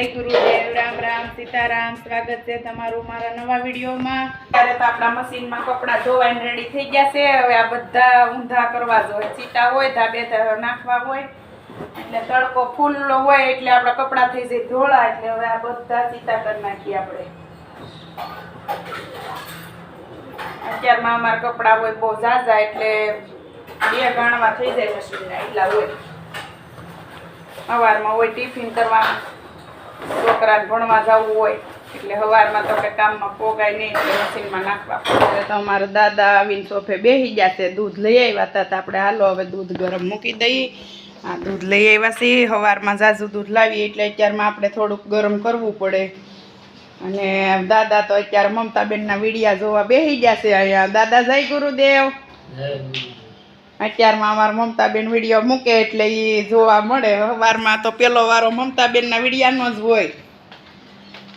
જય ગુરુદેવ રામ રામ કરવા ચીટા તડકો ફૂલ હોય, એટલે આપણા કપડાં થઈ જાય ધોળા, એટલે હવે આ બધા ચીતા કરી નાખીએ આપણે. અત્યારમાં અમારા કપડાં હોય બહુ ઝાઝા, એટલે બે ગાણવા થઈ જાય મશીનના, એટલા હોય. સવારમાં હોય ટિફિન કરવાનું. છોકરાને ભણવા જવું હોય એટલે સવારમાં તો કે કામમાં પોગાય નહીં એટલે મશીનમાં નાખવા પડે. તો અમારા દાદા આવીને સોફે બેસી ગયા છે દૂધ લઈ આવ્યા હતા તો આપણે હાલો હવે દૂધ ગરમ મૂકી દઈએ. આ દૂધ લઈ આવ્યા છીએ સવારમાં ઝાઝું દૂધ લાવીએ એટલે અત્યારમાં આપણે થોડુંક ગરમ કરવું પડે. અને દાદા તો અત્યારે મમતાબેનના વિડિયા જોવા બેસી ગયા છે અહીંયા દાદા જય ગુરુદેવ. અત્યારમાં અમારા મમતાબેન વીડિયો મૂકે એટલે એ જોવા મળે. સવારમાં તો પેલો વારો મમતાબેનના વિડીયાનો જ હોય.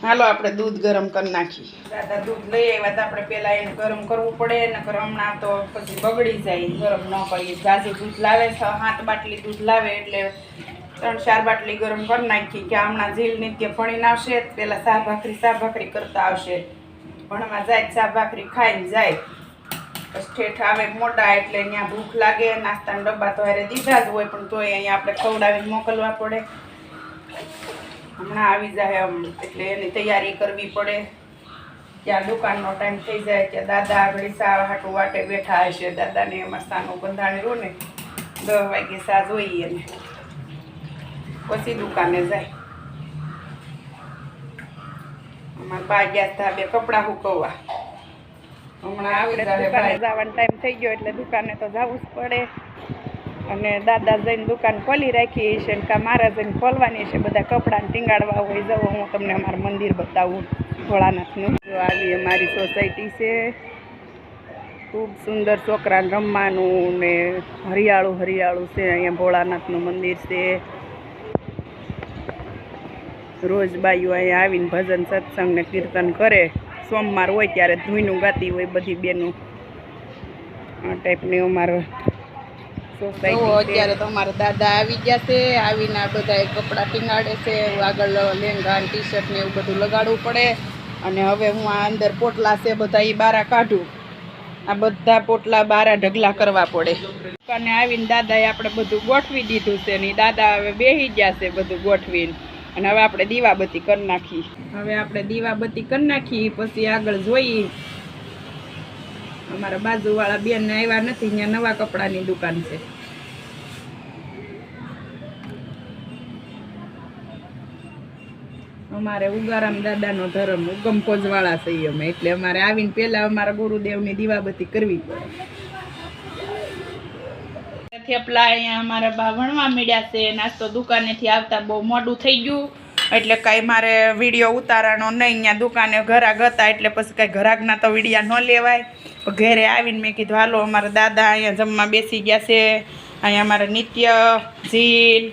હાલો, આપણે દૂધ ગરમ કરી નાખીએ. દાદા, દૂધ લઈ આવ્યા તો આપણે પહેલાં એને ગરમ કરવું પડે નકર હમણાં તો પછી બગડી જાય. ગરમ ન કરીએ. જાજુ દૂધ લાવે છ. સાત બાટલી દૂધ લાવે એટલે ત્રણ, ચાર બાટલી ગરમ કરી નાખી કે હમણાં ઝીલ નિત્ય ભણીને આવશે. પહેલાં શાક ભાખરી શાક ભાખરી કરતા આવશે. ભણવા જાય શાક ભાખરી ખાઈને જાય. ઠેઠ આવે મોટા એટલે અહીંયા ભૂખ લાગે, નાસ્તાના ડબ્બા તો હારે દીધા જ હોય, પણ તોય અહીંયા આપણે ખવડાવીને મોકલવા પડે. હમણાં આવી જાય આમ, એટલે એની તૈયારી કરવી પડે. ત્યાં દુકાનનો ટાઈમ થઈ જાય, ત્યાં દાદા આગળ સા હાટું વાટે બેઠા હશે, દાદાને એમાં સાનું બંધાણી રહું ને, દસ વાગે સા જોઈએ ને પછી દુકાને જાય. અમારા બા હતા બે કપડાં હુકવવા દુકાને જવાનો ટાઈમ થઈ ગયો એટલે દુકાને તો જવું જ પડે. અને દાદા જઈને દુકાન ખોલી રાખી છે ને કા મારા જઈને ખોલવાની છે બધા કપડાને ટીંગાડવા હોય જવું હું તમને અમારું મંદિર બતાવું ભોળાનાથનું. જો આવી અમારી સોસાયટી છે. ખૂબ સુંદર છોકરાને રમવાનું ને હરિયાળું હરિયાળું છે અહીંયા ભોળાનાથનું મંદિર છે. રોજ બાઈઓ અહીંયા આવીને ભજન સત્સંગ ને કીર્તન કરે. સોમવાર હોય ત્યારે ધૂઈનું ગાતી હોય બધી બેનું. આ ટાઈપની અમારો અત્યારે તો અમારા દાદા આવી ગયા છે આવીને આ બધા કપડાં ટીંગાડે છે આગળ લેંગા ટી શર્ટ ને એવું બધું લગાડવું પડે. અને હવે હું આ અંદર પોટલા છે બધા એ બારા કાઢું. આ બધા પોટલા બારા ઢગલા કરવા પડે. અને આવીને દાદાએ આપણે બધું ગોઠવી દીધું છે ને દાદા હવે બેસી ગયા છે બધું ગોઠવીને. અને હવે આપણે દીવાબત્તી કરી નાખી. હવે આપણે દીવાબત્તી કરી નાખી, પછી આગળ જોઈ. અમારા બાજુવાળા બેન આવ્યા નથી ત્યાં નવા કપડાની દુકાન છે. અમારે ઉગારામ દાદાનો ધર્મ, ઉગમ કોજવાળા છીએ અમે. એટલે અમારે આવીને પહેલા અમારા ગુરુદેવની દીવાબત્તી કરવી પડે. થેપલા અહીંયા અમારા બા ભણવા મળ્યા છે. નાસ્તો દુકાનેથી આવતા બહુ મોડું થઈ ગયું. એટલે કાંઈ મારે વીડિયો ઉતારવાનો નહીં. અહીંયા દુકાને ઘરાક હતા એટલે પછી કાંઈ ઘરાકના તો વિડીયા ન લેવાય. પણ ઘરે આવીને મેં કીધું, હાલો, અમારા દાદા અહીંયા જમવા બેસી ગયા છે. અહીંયા અમારા નિત્ય, ઝીલ,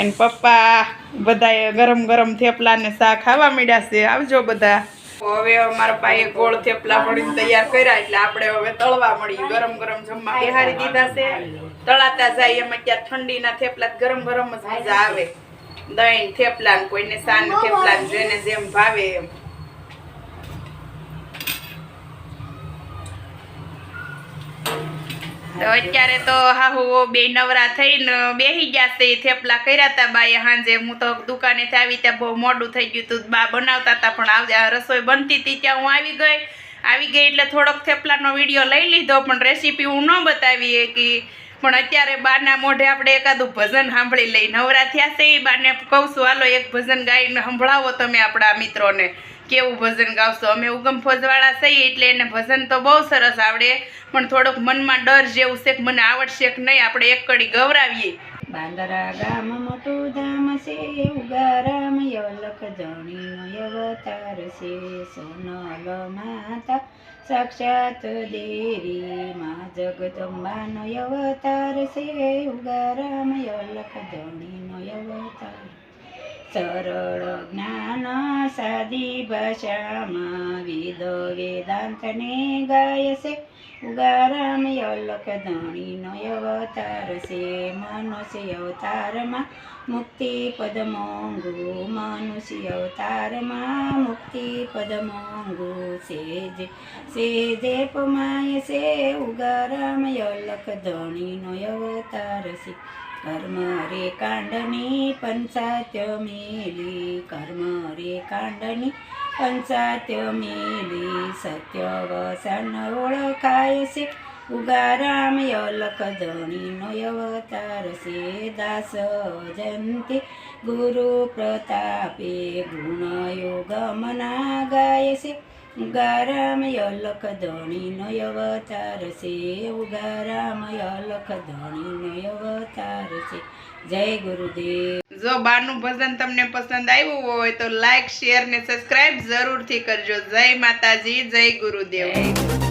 એને પપ્પા, બધાએ ગરમ ગરમ થેપલા ને શાક ખાવા મળ્યા છે. આવજો બધા. હવે અમારા પાયે ગોળ થેપલા પડીને તૈયાર કર્યા. એટલે આપણે હવે તળવા મળી ગરમ ગરમ જમવા. બિહારી દીધા છે. તળાતા જાય એમ અત્યારે ઠંડીના થેપલા ગરમ ગરમ જ મજા આવે. દહીં થેપલા કોઈને સાન થેપલા જેને જેમ ભાવે એમ. તો અત્યારે તો હાહુ બે નવરા થઈને બેસી ગયા છે થેપલા કર્યા હતા બાએ સાંજે હું તો દુકાને આવી ત્યાં બહુ મોડું થઈ ગયું હતું બા બનાવતા હતા પણ રસોઈ બનતી હતી ત્યાં હું આવી ગઈ. આવી ગઈ એટલે થોડોક થેપલાનો વીડિયો લઈ લીધો પણ રેસીપી હું ન બતાવી કે પણ અત્યારે બાના મોઢે આપણે એકાદું ભજન સાંભળી લઈ નવરા થયા છે. એ બાને કહું છું, હાલો, એક ભજન ગાઈને સંભળાવો તમે આપણા મિત્રોને. કેવું ભજન ગાવશો? અમે ઉગમ ફોજવાળા છીએ, એટલે એને ભજન તો બહુ સરસ આવડે. પણ થોડોક મનમાં ડર જેવું છે કે મને આવડશે કે નહીં, આપણે એક કડી ગવરાવીએ. બાંદરા ગામ મોટું ધામ છે, ઉગારામ યલક જણીનો અવતાર છે. સોનલ માતા સાક્ષાત દેરી મા જગદંબાનો અવતાર છે, ઉગારામ યલક જણીનો અવતાર. સરળ જ્ઞાન સાદી ભાષામાં વેદ વેદાંતને ગાય છે ઉગારામ અલક ધણીનો અવતાર છે. મનુષ્ય અવતારમાં મુક્તિ પદ મોંઘુ મનુષ્ય અવતારમાં મુક્તિ પદ મોંઘુ છે જે. છે જે પમાય છે. ઉગારામ અલક ધણીનો અવતાર છે. કર્મ રે કાંડની પંચાત્ય મેલી. કર્મ રે કાંડની પંચાત્ય મેલી સત્ય વસન ઓળખાય છે ઉગારામ યલક ધણીનો અવતાર છે દાસ જયંતી. ગુરુ પ્રતાપે ગુણ યોગમના ગાય છે ઉગારામ યલક ધણીનો અવતાર છે. ઉગારામ યલક ધણીનો અવતાર છે. જય ગુરુદેવ. જો બારનું ભજન તમને પસંદ આવ્યું હોય તો લાઈક શેર ને સબસ્ક્રાઇબ જરૂરથી કરજો. જય માતાજી જય ગુરુદેવ.